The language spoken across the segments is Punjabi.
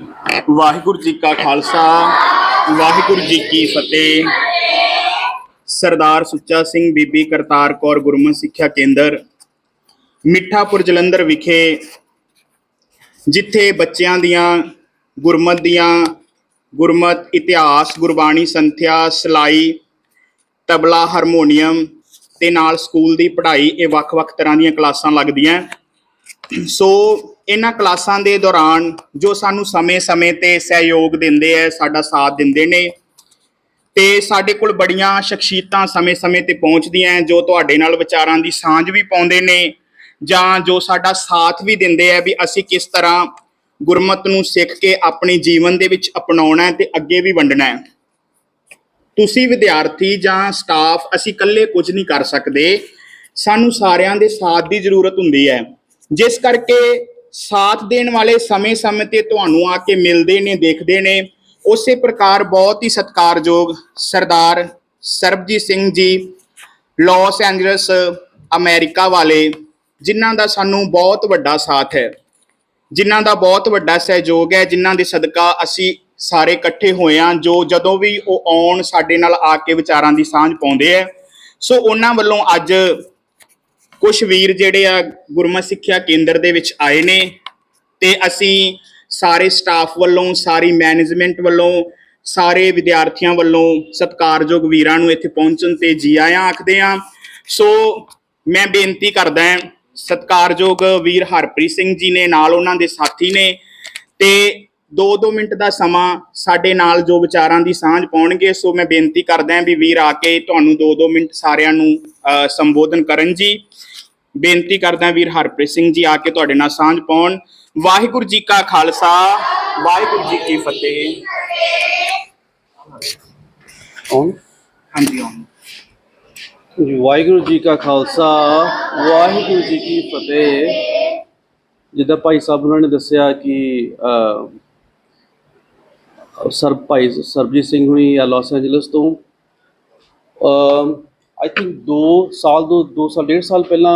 ਵਾਹਿਗੁਰੂ ਜੀ ਕਾ ਖਾਲਸਾ, ਵਾਹਿਗੁਰੂ ਜੀ ਕੀ ਫਤਿਹ। ਸਰਦਾਰ ਸੁੱਚਾ ਸਿੰਘ ਬੀਬੀ ਕਰਤਾਰ ਕੌਰ ਗੁਰਮਤਿ ਸਿੱਖਿਆ ਕੇਂਦਰ, ਮਿੱਠਾਪੁਰ ਜਲੰਧਰ ਵਿਖੇ, ਜਿੱਥੇ ਬੱਚਿਆਂ ਦੀਆਂ, ਗੁਰਮਤ ਦੀਆਂ ਗੁਰਮਤ, ਇਤਿਹਾਸ, ਗੁਰਬਾਣੀ ਸੰਥਿਆ, ਸਿਲਾਈ, ਤਬਲਾ, ਹਾਰਮੋਨੀਅਮ ਤੇ ਨਾਲ ਸਕੂਲ ਦੀ ਪੜ੍ਹਾਈ, ਇਹ ਵੱਖ-ਵੱਖ ਤਰ੍ਹਾਂ ਦੀਆਂ ਕਲਾਸਾਂ ਲੱਗਦੀਆਂ। ਸੋ ਇਹਨਾਂ ਕਲਾਸਾਂ ਦੇ ਦੌਰਾਨ ਜੋ ਸਾਨੂੰ ਸਮੇਂ-ਸਮੇਂ ਤੇ ਸਹਿਯੋਗ ਦਿੰਦੇ ਐ ਸਾਡਾ ਸਾਥ ਦਿੰਦੇ ਨੇ ਤੇ ਸਾਡੇ ਕੋਲ ਬੜੀਆਂ ਸ਼ਖਸੀਅਤਾਂ ਸਮੇਂ-ਸਮੇਂ ਤੇ ਪਹੁੰਚਦੀਆਂ ਜੋ ਤੁਹਾਡੇ ਨਾਲ ਵਿਚਾਰਾਂ ਦੀ ਸਾਂਝ ਵੀ ਪਾਉਂਦੇ ਨੇ ਜਾਂ ਜੋ ਸਾਡਾ ਸਾਥ ਵੀ ਦਿੰਦੇ ਆ ਵੀ ਅਸੀਂ ਕਿਸ ਤਰ੍ਹਾਂ ਗੁਰਮਤ ਨੂੰ ਸਿੱਖ ਕੇ ਆਪਣੇ ਜੀਵਨ ਦੇ ਵਿੱਚ ਅਪਣਾਉਣਾ ਹੈ ਤੇ ਅੱਗੇ ਵੀ ਵੰਡਣਾ ਹੈ ਤੁਸੀਂ ਵਿਦਿਆਰਥੀ ਜਾਂ ਸਟਾਫ, ਅਸੀਂ ਇਕੱਲੇ ਕੁਝ ਨਹੀਂ ਕਰ ਸਕਦੇ। ਸਾਨੂੰ ਸਾਰਿਆਂ ਦੇ ਸਾਥ ਦੀ ਜ਼ਰੂਰਤ ਹੁੰਦੀ ਹੈ ਜਿਸ ਕਰਕੇ ਸਾਥ ਦੇਣ ਵਾਲੇ ਸਮੇਂ-ਸਮੇਂ ਤੇ ਤੁਹਾਨੂੰ ਆ ਕੇ ਮਿਲਦੇ ਨੇ, ਦੇਖਦੇ ਨੇ। ਉਸੇ ਪ੍ਰਕਾਰ ਬਹੁਤ ਹੀ ਸਤਿਕਾਰਯੋਗ Sardar Sarabjit Singh ji, Las Angeles, America ਵਾਲੇ, ਜਿਨ੍ਹਾਂ ਦਾ ਸਾਨੂੰ ਬਹੁਤ ਵੱਡਾ ਸਾਥ ਹੈ। ਜਿਨ੍ਹਾਂ ਦਾ ਬਹੁਤ ਵੱਡਾ ਸਹਿਯੋਗ ਹੈ, ਜਿਨ੍ਹਾਂ ਦੇ ਸਦਕਾ ਅਸੀਂ ਸਾਰੇ ਇਕੱਠੇ ਹੋਏ ਹਾਂ, ਜੋ ਜਦੋਂ ਵੀ ਉਹ ਆਉਣ, ਸਾਡੇ ਨਾਲ ਆ ਕੇ ਵਿਚਾਰਾਂ ਦੀ ਸਾਂਝ ਪਾਉਂਦੇ ਆ ਸੋ ਉਹਨਾਂ ਵੱਲੋਂ ਅੱਜ ਕੁਝ ਵੀਰ ਜਿਹੜੇ ਆ ਗੁਰਮਤਿ ਸਿੱਖਿਆ ਕੇਂਦਰ ਦੇ ਵਿੱਚ ਆਏ ਨੇ ਤੇ ਅਸੀਂ ਸਾਰੇ ਸਟਾਫ ਵੱਲੋਂ, ਸਾਰੀ ਮੈਨੇਜਮੈਂਟ ਵੱਲੋਂ, ਸਾਰੇ ਵਿਦਿਆਰਥੀਆਂ ਵੱਲੋਂ ਸਤਿਕਾਰਯੋਗ ਵੀਰਾਂ ਨੂੰ ਇੱਥੇ ਪਹੁੰਚਣ ਤੇ ਜੀ ਆਇਆਂ ਆਖਦੇ ਆ ਸੋ ਮੈਂ ਬੇਨਤੀ ਕਰਦਾ ਹਾਂ, ਸਤਿਕਾਰਯੋਗ ਵੀਰ ਹਰਪ੍ਰੀਤ ਸਿੰਘ ਜੀ ਨੇ ਨਾਲ ਉਹਨਾਂ ਦੇ ਸਾਥੀ ਨੇ ਤੇ 2-2 ਮਿੰਟ ਦਾ ਸਮਾਂ ਸਾਡੇ ਨਾਲ ਜੋ ਵਿਚਾਰਾਂ ਦੀ ਸਾਂਝ ਪਾਉਣਗੇ, ਸੋ ਮੈਂ ਬੇਨਤੀ ਕਰਦਾ ਹਾਂ ਵੀ ਵੀਰ ਆ ਕੇ ਤੁਹਾਨੂੰ 2-2 ਮਿੰਟ ਸਾਰਿਆਂ ਨੂੰ ਸੰਬੋਧਨ ਕਰਨ ਜੀ। ਬੇਨਤੀ ਕਰਦਾ ਵੀਰ ਹਰਪ੍ਰੀਤ ਸਿੰਘ ਜੀ ਆ ਕੇ ਤੁਹਾਡੇ ਨਾਲ ਸਾਂਝ ਪਾਉਣ। ਵਾਹਿਗੁਰੂ ਜੀ ਕਾ ਖਾਲਸਾ ਵਾਹਿਗੁਰੂ ਜੀ ਕੀ ਫਤਿਹ। ਕੌਣ ਹਾਂਜੀ ਹਾਂ ਜੀ, ਵਾਹਿਗੁਰੂ ਜੀ ਕਾ ਖਾਲਸਾ ਵਾਹਿਗੁਰੂ ਜੀ ਕੀ ਫਤਿਹ। ਜਿੱਦਾਂ ਭਾਈ ਸਾਹਿਬ ਉਹਨਾਂ ਨੇ ਦੱਸਿਆ ਕਿ ਸਰ ਭਾਈ ਸਰਬਜੀਤ ਸਿੰਘ ਹੁਣੀ ਆ ਲਾਸ ਐਂਜਲਸ ਤੋਂ। ਆਈ ਥਿੰਕ 2 ਸਾਲ ਦੋ 2 ਸਾਲ ਡੇਢ ਸਾਲ ਪਹਿਲਾਂ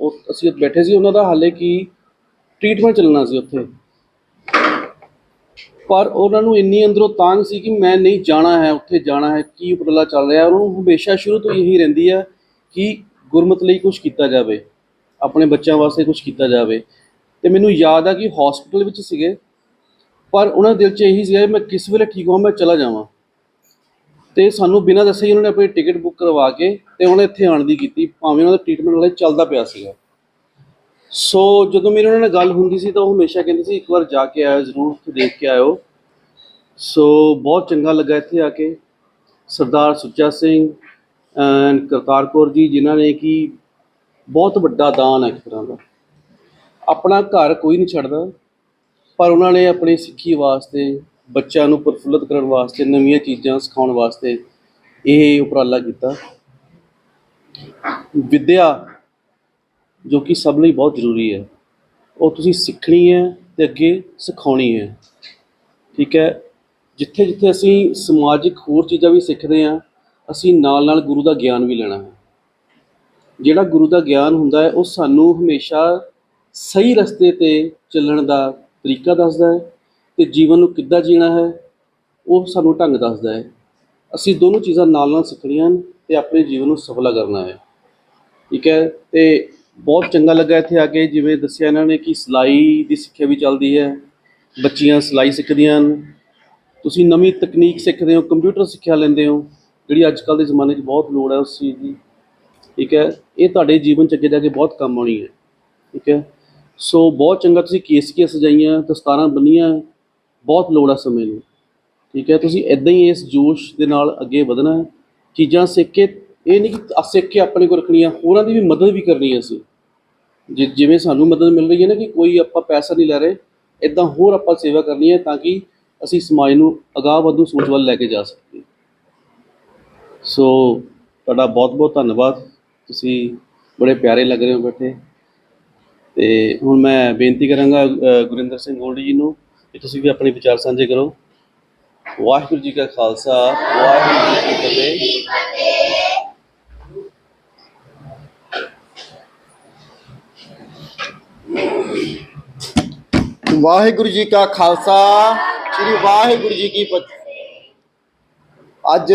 ਉਹ ਅਸੀਂ ਉੱਥੇ ਬੈਠੇ ਸੀ, ਉਹਨਾਂ ਦਾ ਹਾਲੇ ਕਿ ਟ੍ਰੀਟਮੈਂਟ ਚੱਲਣਾ ਸੀ ਉੱਥੇ। ਪਰ ਉਹਨਾਂ ਨੂੰ ਇੰਨੀ ਅੰਦਰੋਂ ਤਾਂਗ ਸੀ ਕਿ ਮੈਂ ਨਹੀਂ ਜਾਣਾ ਹੈ, ਉੱਥੇ ਜਾਣਾ ਹੈ, ਕੀ ਉਪਰਾਲਾ ਚੱਲ ਰਿਹਾ ਉਹਨਾਂ ਨੂੰ ਹਮੇਸ਼ਾ ਸ਼ੁਰੂ ਤੋਂ ਇਹੀ ਰਹਿੰਦੀ ਹੈ ਕਿ ਗੁਰਮਤ ਲਈ ਕੁਝ ਕੀਤਾ ਜਾਵੇ, ਆਪਣੇ ਬੱਚਿਆਂ ਵਾਸਤੇ ਕੁਝ ਕੀਤਾ ਜਾਵੇ। ਤੇ ਮੈਨੂੰ ਯਾਦ ਆ ਕਿ ਹਸਪੀਟਲ ਵਿੱਚ ਸੀਗੇ, ਪਰ ਉਹਨਾਂ ਦੇ ਦਿਲ 'ਚ ਇਹੀ ਸੀਗਾ ਕਿ ਮੈਂ ਕਿਸ ਵੇਲੇ ਠੀਕ ਹੋਵਾਂ, ਮੈਂ ਚਲਾ ਜਾਵਾਂ। ਤੇ ਸਾਨੂੰ ਬਿਨਾਂ ਦੱਸੇ ਹੀ ਉਹਨਾਂ ਨੇ ਆਪਣੀ ਟਿਕਟ ਬੁੱਕ ਕਰਵਾ ਕੇ ਤੇ ਉਹਨਾਂ ਇੱਥੇ ਆਉਣ ਦੀ ਕੀਤੀ, ਭਾਵੇਂ ਉਹਨਾਂ ਦਾ ਟ੍ਰੀਟਮੈਂਟ ਵਾਲੇ ਚੱਲਦਾ ਪਿਆ ਸੀਗਾ। ਸੋ ਜਦੋਂ ਮੇਰੀ ਉਹਨਾਂ ਨਾਲ ਗੱਲ ਹੁੰਦੀ ਸੀ ਤਾਂ ਉਹ ਹਮੇਸ਼ਾ ਕਹਿੰਦੇ ਸੀ, ਇੱਕ ਵਾਰ ਜਾ ਕੇ ਆਇਓ, ਜ਼ਰੂਰ ਉੱਥੇ ਦੇਖ ਕੇ ਆਇਓ। ਸੋ ਬਹੁਤ ਚੰਗਾ ਲੱਗਾ ਇੱਥੇ ਆ ਕੇ। ਸਰਦਾਰ ਸੁੱਚਾ ਸਿੰਘ ਐਂਡ ਕਰਤਾਰ ਕੌਰ ਜੀ, ਜਿਨ੍ਹਾਂ ਨੇ ਕਿ ਬਹੁਤ ਵੱਡਾ ਦਾਨ ਹੈ ਇੱਕ ਤਰ੍ਹਾਂ ਦਾ। ਆਪਣਾ ਘਰ ਕੋਈ ਨਹੀਂ ਛੱਡਦਾ, ਪਰ ਉਹਨਾਂ ਨੇ ਆਪਣੀ ਸਿੱਖੀ ਵਾਸਤੇ ਬੱਚਿਆਂ ਨੂੰ ਪ੍ਰਫੁੱਲਤ ਕਰਨ ਵਾਸਤੇ, ਨਵੀਆਂ ਚੀਜ਼ਾਂ ਸਿਖਾਉਣ ਵਾਸਤੇ ਇਹ ਉਪਰਾਲਾ ਕੀਤਾ। ਵਿਦਿਆ, ਜੋ ਕਿ ਸਭ ਲਈ ਬਹੁਤ ਜ਼ਰੂਰੀ ਹੈ, ਉਹ ਤੁਸੀਂ ਸਿੱਖਣੀ ਹੈ ਤੇ ਅੱਗੇ ਸਿਖਾਉਣੀ ਹੈ। ਠੀਕ ਹੈ ਜਿੱਥੇ ਜਿੱਥੇ ਅਸੀਂ ਸਮਾਜਿਕ ਹੋਰ ਚੀਜ਼ਾਂ ਵੀ ਸਿੱਖਦੇ ਹਾਂ, ਅਸੀਂ ਨਾਲ ਨਾਲ ਗੁਰੂ ਦਾ ਗਿਆਨ ਵੀ ਲੈਣਾ ਹੈ। ਜਿਹੜਾ ਗੁਰੂ ਦਾ ਗਿਆਨ ਹੁੰਦਾ ਹੈ, ਉਹ ਸਾਨੂੰ ਹਮੇਸ਼ਾ ਸਹੀ ਰਸਤੇ ਤੇ ਚੱਲਣ ਦਾ ਤਰੀਕਾ ਦੱਸਦਾ ਹੈ ਤੇ ਜੀਵਨ ਨੂੰ ਕਿੱਦਾਂ ਜੀਣਾ ਹੈ, ਉਹ ਸਾਨੂੰ ਢੰਗ ਦੱਸਦਾ ਹੈ। ਅਸੀਂ ਦੋਨੋਂ ਚੀਜ਼ਾਂ ਨਾਲ ਨਾਲ ਸਿੱਖਣੀਆਂ ਹਨ ਤੇ ਆਪਣੇ ਜੀਵਨ ਨੂੰ ਸਫਲਾ ਕਰਨਾ ਹੈ। ਠੀਕ ਹੈ, ਤੇ ਬਹੁਤ ਚੰਗਾ ਲੱਗਾ ਇੱਥੇ ਆ ਕੇ, ਜਿਵੇਂ ਦੱਸਿਆ ਇਹਨਾਂ ਨੇ ਕਿ ਸਿਲਾਈ ਦੀ ਸਿੱਖਿਆ ਵੀ ਚੱਲਦੀ ਹੈ, ਬੱਚੀਆਂ ਸਿਲਾਈ ਸਿੱਖਦੀਆਂ ਹਨ। ਤੁਸੀਂ ਨਵੀਂ ਤਕਨੀਕ ਸਿੱਖਦੇ ਹੋ, ਕੰਪਿਊਟਰ ਸਿੱਖਿਆ ਲੈਂਦੇ ਹੋ, ਜਿਹੜੀ ਅੱਜ ਕੱਲ੍ਹ ਦੇ ਜ਼ਮਾਨੇ 'ਚ ਬਹੁਤ ਲੋੜ ਹੈ ਉਸ ਚੀਜ਼ ਦੀ। ਠੀਕ ਹੈ, ਇਹ ਤੁਹਾਡੇ ਜੀਵਨ 'ਚ ਅੱਗੇ ਜਾ ਕੇ ਬਹੁਤ ਕੰਮ ਆਉਣੀ ਹੈ। ਠੀਕ ਹੈ, ਸੋ ਬਹੁਤ ਚੰਗਾ ਤੁਸੀਂ ਕੇਸ ਕੇਸੀਆਂ ਸਜਾਈਆਂ, ਦਸਤਾਰਾਂ ਬੰਨੀਆਂ ਬਹੁਤ ਲੋੜ ਆ ਸਮੇਂ ਨੂੰ। ਠੀਕ ਹੈ, ਤੁਸੀਂ ਇਦਾਂ ਹੀ ਇਸ ਜੋਸ਼ ਦੇ ਨਾਲ ਅੱਗੇ ਵਧਣਾ ਹੈ। ਚੀਜ਼ਾਂ ਸਿੱਖ ਕੇ, ਇਹ ਨਹੀਂ ਕਿ ਸਿੱਖ ਕੇ ਆਪਣੇ ਕੋਲ ਰੱਖਣੀਆਂ ਹੋਰਾਂ ਦੀ ਵੀ ਮਦਦ ਵੀ ਕਰਨੀ ਹੈ ਅਸੀਂ। ਜਿ- ਜਿਵੇਂ ਸਾਨੂੰ ਮਦਦ ਮਿਲ ਰਹੀ ਹੈ ਨਾ ਕਿ ਕੋਈ ਆਪਾਂ ਪੈਸਾ ਨਹੀਂ ਲੈ ਰਹੇ ਇਦਾਂ ਹੋਰ ਆਪਾਂ ਸੇਵਾ ਕਰਨੀ ਹੈ ਤਾਂ ਕਿ ਅਸੀਂ ਸਮਾਜ ਨੂੰ ਅਗਾਹ ਵਧੂ, ਸੋਚ ਵੱਲ ਲੈ ਕੇ ਜਾ ਸਕੀਏ। ਸੋ, ਤੁਹਾਡਾ ਬਹੁਤ ਬਹੁਤ ਧੰਨਵਾਦ। ਤੁਸੀਂ ਬੜੇ ਪਿਆਰੇ ਲੱਗ ਰਹੇ ਹੋ ਬੈਠੇ। ਤੇ ਹੁਣ ਮੈਂ ਬੇਨਤੀ ਕਰਾਂਗਾ ਗੁਰਿੰਦਰ ਸਿੰਘ ਗੋਲਡੀ ਜੀ ਨੂੰ ਕਿ ਤੁਸੀਂ ਵੀ ਆਪਣੇ ਵਿਚਾਰ ਸਾਂਝੇ ਕਰੋ। ਵਾਹਿਗੁਰੂ ਜੀ ਕਾ ਖਾਲਸਾ, ਵਾਹਿਗੁਰੂ ਜੀ ਕੀ ਫਤਿਹ। ਵਾਹਿਗੁਰੂ ਜੀ ਕਾ ਖਾਲਸਾ, ਸ੍ਰੀ ਵਾਹਿਗੁਰੂ ਜੀ ਕੀ ਫਤਿਹ। ਅੱਜ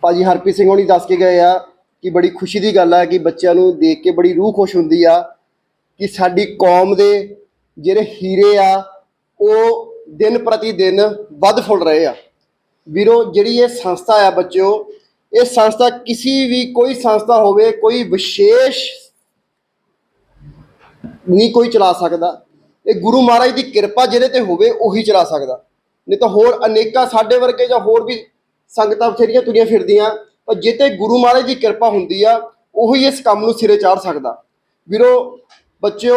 ਭਾਜੀ ਹਰਪ੍ਰੀਤ ਸਿੰਘ ਹੋਣੀ ਦੱਸ ਕੇ ਗਏ ਆ ਕਿ ਬੜੀ ਖੁਸ਼ੀ ਦੀ ਗੱਲ ਆ ਕਿ ਬੱਚਿਆਂ ਨੂੰ ਦੇਖ ਕੇ ਬੜੀ ਰੂਹ ਖੁਸ਼ ਹੁੰਦੀ ਆ ਕਿ ਸਾਡੀ ਕੌਮ ਦੇ ਜਿਹੜੇ ਹੀਰੇ ਆ, ਉਹ ਦਿਨ ਪ੍ਰਤੀ ਦਿਨ ਵੱਧ ਫੁੱਲ ਰਹੇ ਆ। ਵੀਰੋ, ਜਿਹੜੀ ਇਹ ਸੰਸਥਾ ਆ ਬੱਚਿਓ, ਇਹ ਸੰਸਥਾ ਕਿਸੇ ਵੀ ਕੋਈ ਸੰਸਥਾ ਹੋਵੇ, ਕੋਈ ਵਿਸ਼ੇਸ਼ ਨਹੀਂ ਕੋਈ ਚਲਾ ਸਕਦਾ। ਇਹ ਗੁਰੂ ਮਹਾਰਾਜ ਦੀ ਕਿਰਪਾ ਜਿਹਦੇ ਤੇ ਹੋਵੇ, ਉਹੀ ਚਲਾ ਸਕਦਾ। ਨਹੀਂ ਤਾਂ ਹੋਰ ਅਨੇਕਾਂ ਸਾਡੇ ਵਰਗੇ ਜਾਂ ਹੋਰ ਵੀ ਸੰਗਤਾਂ ਬਥੇਰੀਆਂ ਤੁਰੀਆਂ ਫਿਰਦੀਆਂ, ਪਰ ਜਿੱਤੇ ਗੁਰੂ ਮਹਾਰਾਜ ਦੀ ਕਿਰਪਾ ਹੁੰਦੀ ਆ, ਉਹੀ ਇਸ ਕੰਮ ਨੂੰ ਸਿਰੇ ਚਾੜ ਸਕਦਾ। ਵੀਰੋ, ਬੱਚਿਓ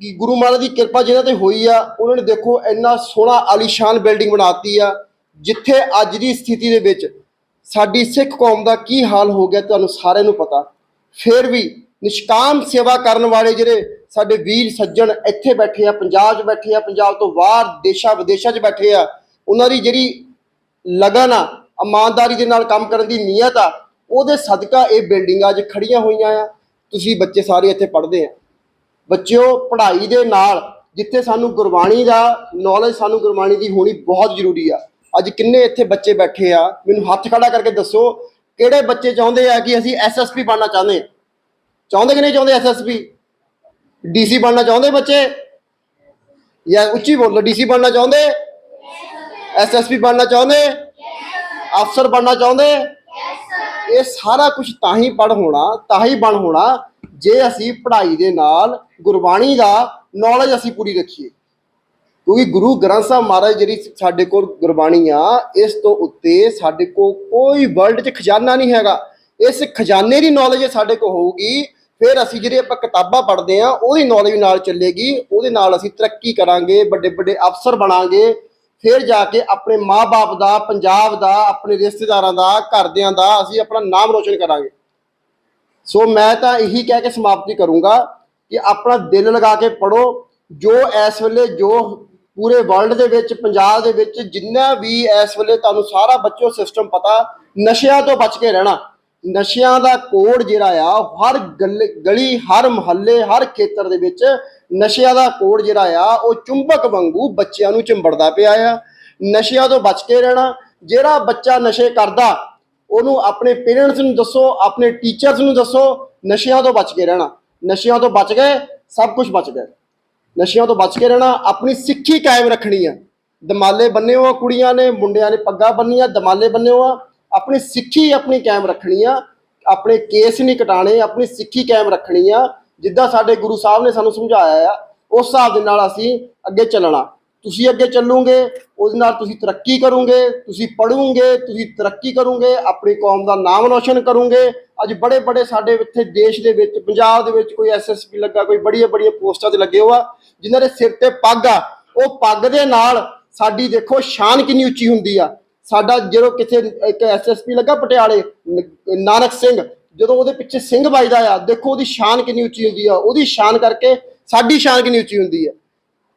ਕਿ ਗੁਰੂ ਮਹਾਰਾਜ ਦੀ ਕਿਰਪਾ ਜਿਹਨਾਂ ਤੇ ਹੋਈ ਆ, ਉਹਨਾਂ ਨੇ ਦੇਖੋ ਇੰਨਾ ਸੋਹਣਾ ਆਲੀਸ਼ਾਨ ਬਿਲਡਿੰਗ ਬਣਾਤੀ ਆ, ਜਿੱਥੇ ਅੱਜ ਦੀ ਸਥਿਤੀ ਦੇ ਵਿੱਚ ਸਾਡੀ ਸਿੱਖ ਕੌਮ ਦਾ ਕੀ ਹਾਲ ਹੋ ਗਿਆ ਤੁਹਾਨੂੰ ਸਾਰਿਆਂ ਨੂੰ ਪਤਾ। ਫਿਰ ਵੀ ਨਿਸ਼ਕਾਮ ਸੇਵਾ ਕਰਨ ਵਾਲੇ ਜਿਹੜੇ ਸਾਡੇ ਵੀਰ ਸੱਜਣ ਇੱਥੇ ਬੈਠੇ ਆ, ਪੰਜਾਬ 'ਚ ਬੈਠੇ ਆ, ਪੰਜਾਬ ਤੋਂ ਬਾਹਰ ਦੇਸ਼ਾਂ, ਵਿਦੇਸ਼ਾਂ 'ਚ ਬੈਠੇ ਆ, ਉਹਨਾਂ ਦੀ ਜਿਹੜੀ ਲਗਨ ਆ, ਇਮਾਨਦਾਰੀ ਦੇ ਨਾਲ ਕੰਮ ਕਰਨ ਦੀ ਨੀਅਤ ਆ, ਉਹਦੇ ਸਦਕਾ ਇਹ ਬਿਲਡਿੰਗਾਂ ਅੱਜ ਖੜੀਆਂ ਹੋਈਆਂ ਆ। ਤੁਸੀਂ ਬੱਚੇ ਸਾਰੇ ਇੱਥੇ ਪੜ੍ਹਦੇ ਆ। ਬੱਚਿਓ ਪੜ੍ਹਾਈ ਦੇ ਨਾਲ ਜਿੱਥੇ ਸਾਨੂੰ ਗੁਰਬਾਣੀ ਦਾ ਨੌਲੇਜ ਸਾਨੂੰ ਗੁਰਬਾਣੀ ਦੀ ਹੋਣੀ ਬਹੁਤ ਜ਼ਰੂਰੀ ਆ। ਅੱਜ ਕਿੰਨੇ ਇੱਥੇ ਬੱਚੇ ਬੈਠੇ ਆ ਮੈਨੂੰ ਹੱਥ ਖੜਾ ਕਰਕੇ ਦੱਸੋ ਕਿਹੜੇ ਬੱਚੇ ਚਾਹੁੰਦੇ ਆ ਕਿ ਅਸੀਂ ਐਸਐਸਪੀ ਬਣਨਾ ਚਾਹੁੰਦੇ? ਚਾਹੁੰਦੇ ਕਿ ਨਹੀਂ ਚਾਹੁੰਦੇ ਐਸਐਸਪੀ ਡੀਸੀ ਬਣਨਾ ਚਾਹੁੰਦੇ ਬੱਚੇ? ਜਾਂ ਉੱਚੀ ਬੋਲੋ ਡੀਸੀ ਬਣਨਾ ਚਾਹੁੰਦੇ? ਐਸਐਸਪੀ ਬਣਨਾ ਚਾਹੁੰਦੇ? ਅਫਸਰ ਬਣਨਾ ਚਾਹੁੰਦੇ? ਇਹ ਸਾਰਾ ਕੁਝ ਤਾਂ ਹੀ ਪੜ ਹੋਣਾ, ਤਾਂ ਹੀ ਬਣ ਹੋਣਾ ਜੇ ਅਸੀਂ ਪੜ੍ਹਾਈ ਦੇ ਨਾਲ ਗੁਰਬਾਣੀ ਦਾ ਨੌਲੇਜ ਅਸੀਂ ਪੂਰੀ ਰੱਖੀਏ। ਕਿਉਂਕਿ ਗੁਰੂ ਗ੍ਰੰਥ ਸਾਹਿਬ ਮਹਾਰਾਜ ਜਿਹੜੀ ਸਾਡੇ ਕੋਲ ਗੁਰਬਾਣੀ ਆ, ਇਸ ਤੋਂ ਉੱਤੇ ਸਾਡੇ ਕੋਲ ਕੋਈ ਵਰਲਡ 'ਚ ਖਜ਼ਾਨਾ ਨਹੀਂ ਹੈਗਾ। ਇਸ ਖਜ਼ਾਨੇ ਦੀ ਨੌਲੇਜ ਸਾਡੇ ਕੋਲ ਹੋਊਗੀ, ਫਿਰ ਅਸੀਂ ਜਿਹੜੇ ਆਪਾਂ ਕਿਤਾਬਾਂ ਪੜ੍ਹਦੇ ਆ, ਉਹਦੀ ਨੌਲੇਜ ਨਾਲ ਚੱਲੇਗੀ, ਉਹਦੇ ਨਾਲ ਅਸੀਂ ਤਰੱਕੀ ਕਰਾਂਗੇ ਵੱਡੇ ਵੱਡੇ ਅਫਸਰ ਬਣਾਂਗੇ ਫਿਰ ਜਾ ਕੇ ਆਪਣੇ ਮਾਪੇ ਦਾ, ਪੰਜਾਬ ਦਾ, ਆਪਣੇ ਰਿਸ਼ਤੇਦਾਰਾਂ ਦਾ, ਘਰਦਿਆਂ ਦਾ ਅਸੀਂ ਆਪਣਾ ਨਾਮ ਰੋਸ਼ਨ ਕਰਾਂਗੇ। ਸੋ ਮੈਂ ਤਾਂ ਇਹੀ ਕਹਿ ਕੇ ਸਮਾਪਤੀ ਕਰੂੰਗਾ ਕਿ ਆਪਣਾ ਦਿਲ ਲਗਾ ਕੇ ਪੜੋ ਜੋ ਇਸ ਵੇਲੇ ਜੋ ਪੂਰੇ ਵਰਲਡ ਦੇ ਵਿੱਚ, ਪੰਜਾਬ ਦੇ ਵਿੱਚ ਜਿੰਨਾ ਵੀ ਇਸ ਵੇਲੇ ਤੁਹਾਨੂੰ ਸਾਰਾ ਬੱਚੋ ਸਿਸਟਮ ਪਤਾ, ਨਸ਼ਿਆਂ ਤੋਂ ਬਚ ਕੇ ਰਹਿਣਾ। ਨਸ਼ਿਆਂ ਦਾ ਕੋਡ ਜਿਹੜਾ ਆ, ਹਰ ਗੱਲ- ਗਲੀ, ਹਰ ਮੁਹੱਲੇ, ਹਰ ਖੇਤਰ ਦੇ ਵਿੱਚ ਨਸ਼ਿਆਂ ਦਾ ਕੋੜ ਜਿਹੜਾ ਆ, ਉਹ ਚੁੰਬਕ ਵਾਂਗੂ ਬੱਚਿਆਂ ਨੂੰ ਚਿੰਬੜਦਾ ਪਿਆ ਆ। ਨਸ਼ਿਆਂ ਤੋਂ ਬਚ ਕੇ ਰਹਿਣਾ, ਜਿਹੜਾ ਬੱਚਾ ਨਸ਼ੇ ਕਰਦਾ, ਉਹਨੂੰ ਆਪਣੇ ਪੇਰੈਂਟਸ ਨੂੰ ਦੱਸੋ, ਆਪਣੇ ਟੀਚਰਸ ਨੂੰ ਦੱਸੋ, ਨਸ਼ਿਆਂ ਤੋਂ ਬਚ ਕੇ ਰਹਿਣਾ। ਨਸ਼ਿਆਂ ਤੋਂ ਬਚ ਗਏ, ਸਭ ਕੁਝ ਬਚ ਗਏ ਨਸ਼ਿਆਂ ਤੋਂ ਬਚ ਕੇ ਰਹਿਣਾ, ਆਪਣੀ ਸਿੱਖੀ ਕਾਇਮ ਰੱਖਣੀ ਆ। ਦਮਾਲੇ ਬੰਨੇ ਹੋ ਕੁੜੀਆਂ ਨੇ, ਮੁੰਡਿਆਂ ਨੇ ਪੱਗਾਂ ਬੰਨੀਆਂ, ਦਮਾਲੇ ਬੰਨੇ ਹੋ। ਆਪਣੀ ਸਿੱਖੀ ਆਪਣੀ ਕਾਇਮ ਰੱਖਣੀ ਆ। ਆਪਣੇ ਕੇਸ ਨਹੀਂ ਕਟਾਣੇ ਆਪਣੀ ਸਿੱਖੀ ਕਾਇਮ ਰੱਖਣੀ ਆ। ਜਿੱਦਾਂ ਸਾਡੇ ਗੁਰੂ ਸਾਹਿਬ ਨੇ ਸਾਨੂੰ ਸਮਝਾਇਆ ਆ, ਉਸ ਹਿਸਾਬ ਦੇ ਨਾਲ ਅਸੀਂ ਅੱਗੇ ਚੱਲਣਾ। ਤੁਸੀਂ ਅੱਗੇ ਚੱਲੋਗੇ, ਉਹਦੇ ਨਾਲ ਤੁਸੀਂ ਤਰੱਕੀ ਕਰੋਗੇ, ਤੁਸੀਂ ਪੜੋਗੇ ਤੁਸੀਂ ਤਰੱਕੀ ਕਰੋਗੇ, ਆਪਣੀ ਕੌਮ ਦਾ ਨਾਮ ਰੋਸ਼ਨ ਕਰੋਗੇ। ਅੱਜ ਬੜੇ ਬੜੇ ਸਾਡੇ ਇੱਥੇ ਦੇਸ਼ ਦੇ ਵਿੱਚ, ਪੰਜਾਬ ਦੇ ਵਿੱਚ ਕੋਈ ਐਸਐਸਪੀ ਲੱਗਾ, ਕੋਈ ਬੜੀਆਂ ਬੜੀਆਂ ਪੋਸਟਾਂ ਤੇ ਲੱਗੇ ਹੋਆ, ਜਿਨ੍ਹਾਂ ਦੇ ਸਿਰ ਤੇ ਪੱਗ ਆ। ਉਹ ਪੱਗ ਦੇ ਨਾਲ ਸਾਡੀ ਦੇਖੋ ਸ਼ਾਨ ਕਿੰਨੀ ਉੱਚੀ ਹੁੰਦੀ ਆ। ਸਾਡਾ ਜਦੋਂ ਕਿਸੇ ਇੱਕ ਐਸਐਸਪੀ ਲੱਗਾ, ਪਟਿਆਲੇ ਨਾਨਕ ਸਿੰਘ ਜਦੋਂ ਉਹਦੇ ਪਿੱਛੇ ਸਿੰਘ ਵੱਜਦਾ ਆ, ਦੇਖੋ ਉਹਦੀ ਸ਼ਾਨ ਕਿੰਨੀ ਉੱਚੀ ਹੁੰਦੀ ਆ। ਉਹਦੀ ਸ਼ਾਨ ਕਰਕੇ ਸਾਡੀ ਸ਼ਾਨ ਕਿੰਨੀ ਉੱਚੀ ਹੁੰਦੀ ਆ।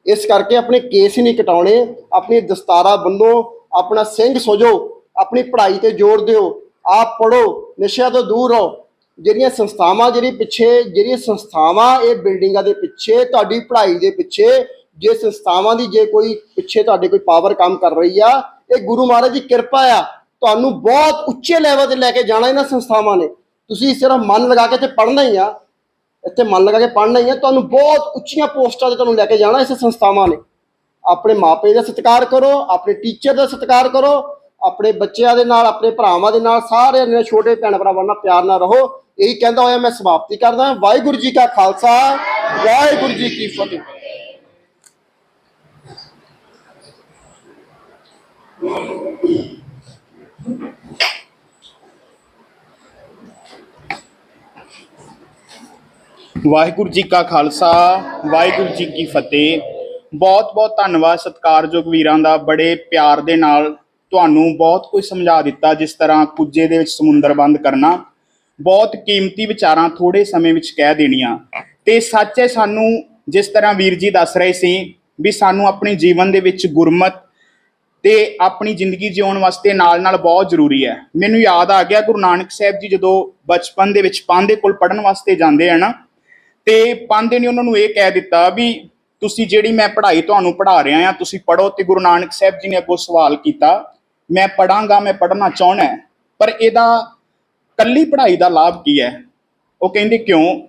ਇਸ ਕਰਕੇ ਆਪਣੇ ਕੇਸ ਹੀ ਨਹੀਂ ਕਟਾਉਣੇ। ਆਪਣੀ ਦਸਤਾਰਾ ਬੰਨੋ, ਆਪਣਾ ਸਿੰਘ ਸੋਜੋ, ਆਪਣੀ ਪੜ੍ਹਾਈ ਤੇ ਜ਼ੋਰ ਦਿਓ। ਆਪ ਪੜੋ ਨਸ਼ਿਆਂ ਤੋਂ ਦੂਰ ਰਹੋ। ਜਿਹੜੀਆਂ ਸੰਸਥਾਵਾਂ ਜਿਹੜੀ ਪਿੱਛੇ, ਜਿਹੜੀਆਂ ਸੰਸਥਾਵਾਂ ਇਹ ਬਿਲਡਿੰਗਾਂ ਦੇ ਪਿੱਛੇ, ਤੁਹਾਡੀ ਪੜ੍ਹਾਈ ਦੇ ਪਿੱਛੇ, ਜੇ ਸੰਸਥਾਵਾਂ ਦੀ ਜੇ ਕੋਈ ਪਿੱਛੇ ਤੁਹਾਡੇ ਕੋਈ ਪਾਵਰ ਕੰਮ ਕਰ ਰਹੀ ਆ, ਇਹ ਗੁਰੂ ਮਹਾਰਾਜ ਦੀ ਕਿਰਪਾ ਆ। ਤੁਹਾਨੂੰ ਬਹੁਤ ਉੱਚੇ ਲੈਵਲ ਤੇ ਲੈ ਕੇ ਜਾਣਾ ਇਹਨਾਂ ਸੰਸਥਾਵਾਂ ਨੇ। ਤੁਸੀਂ ਸਿਰਫ ਮਨ ਲਗਾ ਕੇ ਇੱਥੇ ਪੜ੍ਹਨਾ ਹੀ ਆ, ਇੱਥੇ ਮਨ ਲਗਾ ਕੇ ਪੜ੍ਹਨਾ ਹੀ ਆ, ਤੁਹਾਨੂੰ ਬਹੁਤ ਉੱਚੀਆਂ ਪੋਸਟਾਂ ਤੇ ਤੁਹਾਨੂੰ ਲੈ ਕੇ ਜਾਣਾ ਇਸ ਸੰਸਥਾਵਾਂ ਨੇ। ਆਪਣੇ ਮਾਪੇ ਦਾ ਸਤਿਕਾਰ ਕਰੋ, ਆਪਣੇ ਟੀਚਰ ਦਾ ਸਤਿਕਾਰ ਕਰੋ, ਆਪਣੇ ਬੱਚਿਆਂ ਦੇ ਨਾਲ, ਆਪਣੇ ਭਰਾਵਾਂ ਦੇ ਨਾਲ, ਸਾਰਿਆਂ ਨੇ ਛੋਟੇ ਭੈਣ ਭਰਾਵਾਂ ਨਾਲ ਪਿਆਰ ਨਾਲ ਰਹੋ। ਇਹੀ ਕਹਿੰਦਾ ਹੋਇਆ ਮੈਂ ਸਮਾਪਤੀ ਕਰਦਾ ਵਾਹਿਗੁਰੂ ਜੀ ਕਾ ਖਾਲਸਾ, ਵਾਹਿਗੁਰੂ ਜੀ ਕੀ ਫਤਿਹ। ਵਾਹਿਗੁਰੂ ਜੀ ਕਾ ਖਾਲਸਾ, ਵਾਹਿਗੁਰੂ ਜੀ ਕੀ ਫਤਿਹ। ਬਹੁਤ ਬਹੁਤ ਧੰਨਵਾਦ ਸਤਿਕਾਰਯੋਗ ਵੀਰਾਂ ਦਾ, ਬੜੇ ਪਿਆਰ ਦੇ ਨਾਲ ਤੁਹਾਨੂੰ ਬਹੁਤ ਕੁਝ ਸਮਝਾ ਦਿੱਤਾ ਜਿਸ ਤਰ੍ਹਾਂ ਕੁੱਜੇ ਦੇ ਵਿੱਚ ਸਮੁੰਦਰ ਬੰਦ ਕਰਨਾ। ਬਹੁਤ ਕੀਮਤੀ ਵਿਚਾਰਾਂ ਥੋੜੇ ਸਮੇਂ ਵਿੱਚ ਕਹਿ ਦੇਣੀਆਂ। ਤੇ ਸੱਚ ਹੈ, ਸਾਨੂੰ ਜਿਸ ਤਰ੍ਹਾਂ ਵੀਰ ਜੀ ਦੱਸ ਰਹੇ ਸੀ ਵੀ ਸਾਨੂੰ ਆਪਣੇ ਜੀਵਨ ਦੇ ਵਿੱਚ ਗੁਰਮਤ ਤੇ ਆਪਣੀ ਜ਼ਿੰਦਗੀ ਜਿਉਣ ਵਾਸਤੇ ਨਾਲ-ਨਾਲ ਬਹੁਤ ਜ਼ਰੂਰੀ ਹੈ। ਮੈਨੂੰ ਯਾਦ ਆ ਗਿਆ, ਗੁਰੂ ਨਾਨਕ ਸਾਹਿਬ ਜੀ ਜਦੋਂ ਬਚਪਨ ਦੇ ਵਿੱਚ ਪਾਂਦੇ ਕੋਲ ਪੜਨ ਵਾਸਤੇ ਜਾਂਦੇ ਆ ਨਾ ਤੇ ਪਾਂਦੇ ਨੇ ਉਹਨਾਂ ਨੂੰ ਇਹ ਕਹਿ ਦਿੱਤਾ ਵੀ ਤੁਸੀਂ ਜਿਹੜੀ ਮੈਂ ਪੜ੍ਹਾਈ ਤੁਹਾਨੂੰ ਪੜ੍ਹਾ ਰਿਹਾ ਆ ਤੁਸੀਂ ਪੜੋ ਤੇ ਗੁਰੂ ਨਾਨਕ ਸਾਹਿਬ ਜੀ ਨੇ ਅੱਗੋਂ ਸਵਾਲ ਕੀਤਾ, ਮੈਂ ਪੜਾਂਗਾ ਮੈਂ ਪੜ੍ਹਨਾ ਚਾਹਣਾ ਪਰ ਇਹਦਾ ਕੱਲੀ ਪੜ੍ਹਾਈ ਦਾ ਲਾਭ ਕੀ ਹੈ? ਉਹ ਕਹਿੰਦੇ ਕਿਉਂ?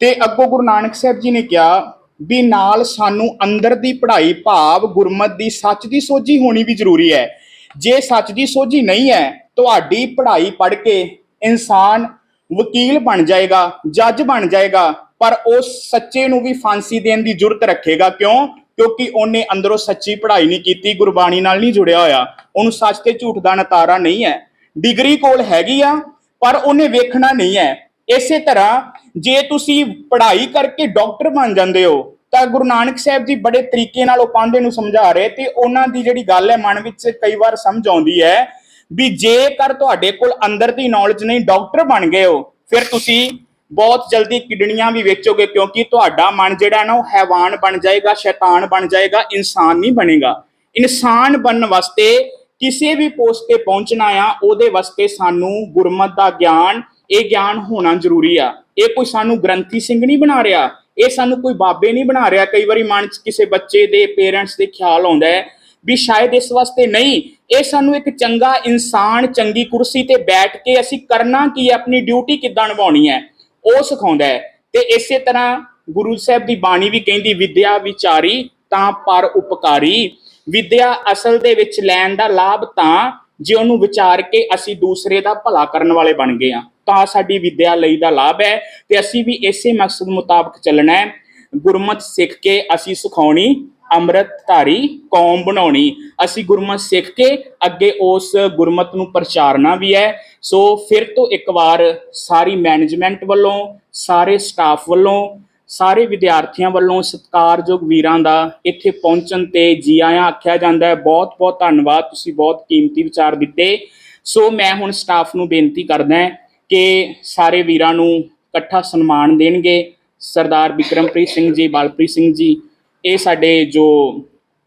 ਤੇ ਅੱਗੋਂ ਗੁਰੂ ਨਾਨਕ ਸਾਹਿਬ ਜੀ ਨੇ ਕਿਹਾ ਵੀ ਨਾਲ ਸਾਨੂੰ ਅੰਦਰ ਦੀ ਪੜ੍ਹਾਈ ਭਾਵ ਗੁਰਮਤ ਦੀ ਸੱਚ ਦੀ ਸੋਝੀ ਹੋਣੀ ਵੀ ਜ਼ਰੂਰੀ ਹੈ। ਜੇ ਸੱਚ ਦੀ ਸੋਝੀ ਨਹੀਂ ਹੈ, ਤੁਹਾਡੀ ਪੜ੍ਹਾਈ ਪੜ੍ਹ ਕੇ ਇਨਸਾਨ ਵਕੀਲ ਬਣ ਜਾਏਗਾ, ਜੱਜ ਬਣ ਜਾਏਗਾ ਪਰ ਉਹ ਸੱਚੇ ਨੂੰ ਵੀ ਫਾਂਸੀ ਦੇਣ ਦੀ ਜ਼ਰੂਰਤ ਰੱਖੇਗਾ। ਕਿਉਂ? ਕਿਉਂਕਿ ਉਹਨੇ ਅੰਦਰੋਂ ਸੱਚੀ ਪੜ੍ਹਾਈ ਨਹੀਂ ਕੀਤੀ, ਗੁਰਬਾਣੀ ਨਾਲ ਨਹੀਂ ਜੁੜਿਆ ਹੋਇਆ। ਉਹਨੂੰ ਸੱਚ ਤੇ ਝੂਠ ਦਾ ਨਤਾਰਾ ਨਹੀਂ ਹੈ। ਡਿਗਰੀ ਕੋਲ ਹੈਗੀ ਆ, ਪਰ ਉਹਨੇ ਵੇਖਣਾ ਨਹੀਂ ਹੈ। ਇਸੇ ਤਰ੍ਹਾਂ ਜੇ ਤੁਸੀਂ ਪੜ੍ਹਾਈ ਕਰਕੇ ਡਾਕਟਰ ਬਣ ਜਾਂਦੇ ਹੋ, ਤਾਂ ਗੁਰੂ ਨਾਨਕ ਸਾਹਿਬ ਜੀ ਬੜੇ ਤਰੀਕੇ ਨਾਲ ਉਹ ਪਾਂਦੇ ਨੂੰ ਸਮਝਾ ਰਹੇ ਤੇ ਉਹਨਾਂ ਦੀ ਜਿਹੜੀ ਗੱਲ ਹੈ ਮਨ ਵਿੱਚ ਕਈ ਵਾਰ ਸਮਝ ਆਉਂਦੀ ਹੈ ਵੀ ਜੇਕਰ ਤੁਹਾਡੇ ਕੋਲ ਅੰਦਰ ਦੀ ਨੌਲੇਜ ਨਹੀਂ, ਡਾਕਟਰ ਬਣ ਗਏ ਹੋ, ਫਿਰ ਤੁਸੀਂ ਬਹੁਤ ਜਲਦੀ ਕਿਡਨੀਆਂ ਵੀ ਵੇਚੋਗੇ ਕਿਉਂਕਿ ਤੁਹਾਡਾ ਮਨ ਜਿਹੜਾ ਨਾ ਉਹ ਹੈਵਾਨ ਬਣ ਜਾਏਗਾ, ਸ਼ੈਤਾਨ ਬਣ ਜਾਏਗਾ, ਇਨਸਾਨ ਨਹੀਂ ਬਣੇਗਾ। ਇਨਸਾਨ ਬਣਨ ਵਾਸਤੇ ਕਿਸੇ ਵੀ ਪੋਸਟ ਤੇ ਪਹੁੰਚਣਾ ਆ, ਉਹਦੇ ਵਾਸਤੇ ਸਾਨੂੰ ਗੁਰਮਤ ਦਾ ਗਿਆਨ, ਇਹ ਗਿਆਨ ਹੋਣਾ ਜ਼ਰੂਰੀ ਆ। ਇਹ ਕੋਈ ਸਾਨੂੰ ਗ੍ਰੰਥੀ ਸਿੰਘ ਨਹੀਂ ਬਣਾ ਰਿਹਾ, ਇਹ ਸਾਨੂੰ ਕੋਈ ਬਾਬੇ ਨਹੀਂ ਬਣਾ ਰਿਹਾ। ਕਈ ਵਾਰੀ ਮਨ 'ਚ ਕਿਸੇ ਬੱਚੇ ਦੇ ਪੇਰੈਂਟਸ ਦੇ ਖਿਆਲ ਆਉਂਦਾ ਹੈ ਵੀ ਸ਼ਾਇਦ ਇਸ ਵਾਸਤੇ ਨਹੀਂ, ਇਹ ਸਾਨੂੰ ਇੱਕ ਚੰਗਾ ਇਨਸਾਨ, ਚੰਗੀ ਕੁਰਸੀ ਤੇ ਬੈਠ ਕੇ ਅਸੀਂ ਕਰਨਾ ਕੀ ਹੈ, ਆਪਣੀ ਡਿਊਟੀ ਕਿੱਦਾਂ ਨਿਭਾਉਣੀ ਹੈ? ਉਹ ਸਿਖਾਉਂਦਾ ਹੈ। ਤੇ ਇਸੇ ਤਰ੍ਹਾਂ ਗੁਰੂ ਸਾਹਿਬ ਦੀ ਬਾਣੀ ਵੀ ਕਹਿੰਦੀ, ਵਿਦਿਆ ਵਿਚਾਰੀ ਤਾਂ ਪਰ ਉਪਕਾਰੀ। ਵਿਦਿਆ ਅਸਲ ਦੇ ਵਿੱਚ ਲੈਣ ਦਾ ਲਾਭ ਤਾਂ ਜੇ ਉਹਨੂੰ ਵਿਚਾਰ ਕੇ ਅਸੀਂ ਦੂਸਰੇ ਦਾ ਭਲਾ ਕਰਨ ਵਾਲੇ ਬਣ ਗਏ ਆ ਤਾਂ ਸਾਡੀ ਵਿਦਿਆ ਲਈ ਦਾ ਲਾਭ ਹੈ ਤੇ ਅਸੀਂ ਵੀ ਇਸੇ ਮਕਸਦ ਮੁਤਾਬਕ ਚੱਲਣਾ ਹੈ। ਗੁਰਮਤ ਸਿੱਖ ਕੇ ਅਸੀਂ ਸੁਖਾਉਣੀ ਅੰਮ੍ਰਿਤਧਾਰੀ ਕੌਮ ਬਣਾਉਣੀ। ਅਸੀਂ ਗੁਰਮਤ ਸਿੱਖ ਕੇ ਅੱਗੇ ਉਸ ਗੁਰਮਤ ਨੂੰ ਪ੍ਰਚਾਰਨਾ ਵੀ ਹੈ। ਸੋ ਫਿਰ ਤੋਂ ਇੱਕ ਵਾਰ ਸਾਰੀ ਮੈਨੇਜਮੈਂਟ ਵੱਲੋਂ, ਸਾਰੇ ਸਟਾਫ ਵੱਲੋਂ, ਸਾਰੇ ਵਿਦਿਆਰਥੀਆਂ ਵੱਲੋਂ ਸਤਿਕਾਰਯੋਗ ਵੀਰਾਂ ਦਾ ਇੱਥੇ ਪਹੁੰਚਣ ਤੇ ਜੀ ਆਇਆਂ ਆਖਿਆ ਜਾਂਦਾ ਹੈ, ਬਹੁਤ ਬਹੁਤ ਧੰਨਵਾਦ, ਤੁਸੀਂ ਬਹੁਤ ਕੀਮਤੀ ਵਿਚਾਰ ਦਿੱਤੇ। ਸੋ ਮੈਂ ਹੁਣ ਸਟਾਫ ਨੂੰ ਬੇਨਤੀ ਕਰਦਾ ਕਿ ਸਾਰੇ ਵੀਰਾਂ ਨੂੰ ਇਕੱਠਾ ਸਨਮਾਨ ਦੇਣਗੇ। ਸਰਦਾਰ ਵਿਕਰਮਪ੍ਰੀਤ ਸਿੰਘ ਜੀ, ਬਲਪ੍ਰੀਤ ਸਿੰਘ ਜੀ ਇਹ ਸਾਡੇ ਜੋ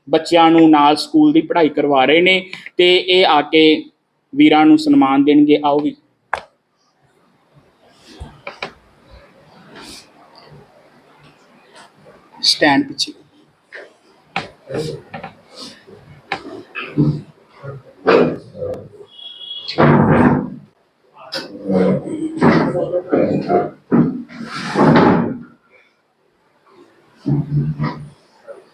ਬੱਚਿਆਂ ਨੂੰ ਨਾਲ ਸਕੂਲ ਦੀ ਪੜ੍ਹਾਈ ਕਰਵਾ ਰਹੇ ਨੇ ਤੇ ਇਹ ਆ ਕੇ ਵੀਰਾਂ ਨੂੰ ਸਨਮਾਨ ਦੇਣਗੇ। ਆਓ ਵੀ। ਸਟੈਂਡ ਪਿੱਛੇ।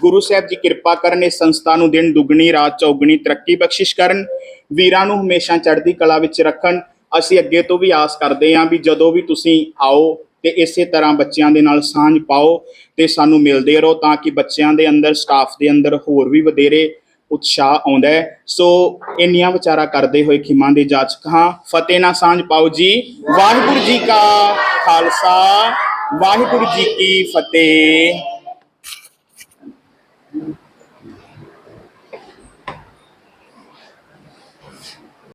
ਗੁਰੂ ਸਾਹਿਬ ਜੀ ਕਿਰਪਾ ਕਰਨ, ਇਸ ਸੰਸਥਾ ਨੂੰ ਦਿਨ ਦੁੱਗਣੀ, ਰਾਤ ਚੌਗਣੀ ਤਰੱਕੀ ਬਖਸ਼ਿਸ਼ ਕਰਨ, ਵੀਰਾਂ ਨੂੰ ਹਮੇਸ਼ਾ ਚੜ੍ਹਦੀ ਕਲਾ ਵਿੱਚ ਰੱਖਣ। ਅਸੀਂ ਅੱਗੇ ਤੋਂ ਵੀ ਆਸ ਕਰਦੇ ਹਾਂ ਵੀ ਜਦੋਂ ਵੀ ਤੁਸੀਂ ਆਓ ਤੇ ਇਸੇ ਤਰ੍ਹਾਂ ਬੱਚਿਆਂ ਦੇ ਨਾਲ ਸਾਂਝ ਪਾਓ ਤੇ ਸਾਨੂੰ ਮਿਲਦੇ ਰਹੋ ਤਾਂ ਕਿ ਬੱਚਿਆਂ ਦੇ ਅੰਦਰ ਸਟਾਫ ਦੇ ਅੰਦਰ ਹੋਰ ਵੀ ਵਧੇਰੇ ਉਤਸ਼ਾਹ ਆਉਂਦਾ ਹੈ। ਸੋ ਇੰਨੀਆਂ ਵਿਚਾਰਾ ਕਰਦੇ ਹੋਏ ਖਿਮਾਂ ਦੇ ਜਾਚਕ ਹਾਂ। ਫਤਿਹ ਨਾਲ ਸਾਂਝ ਪਾਓ ਜੀ। ਵਾਹਿਗੁਰੂ ਜੀ ਕਾ ਖਾਲਸਾ। ਵਾਹਿਗੁਰੂ ਜੀ ਕੀ ਫਤਿਹ। Mm-hmm.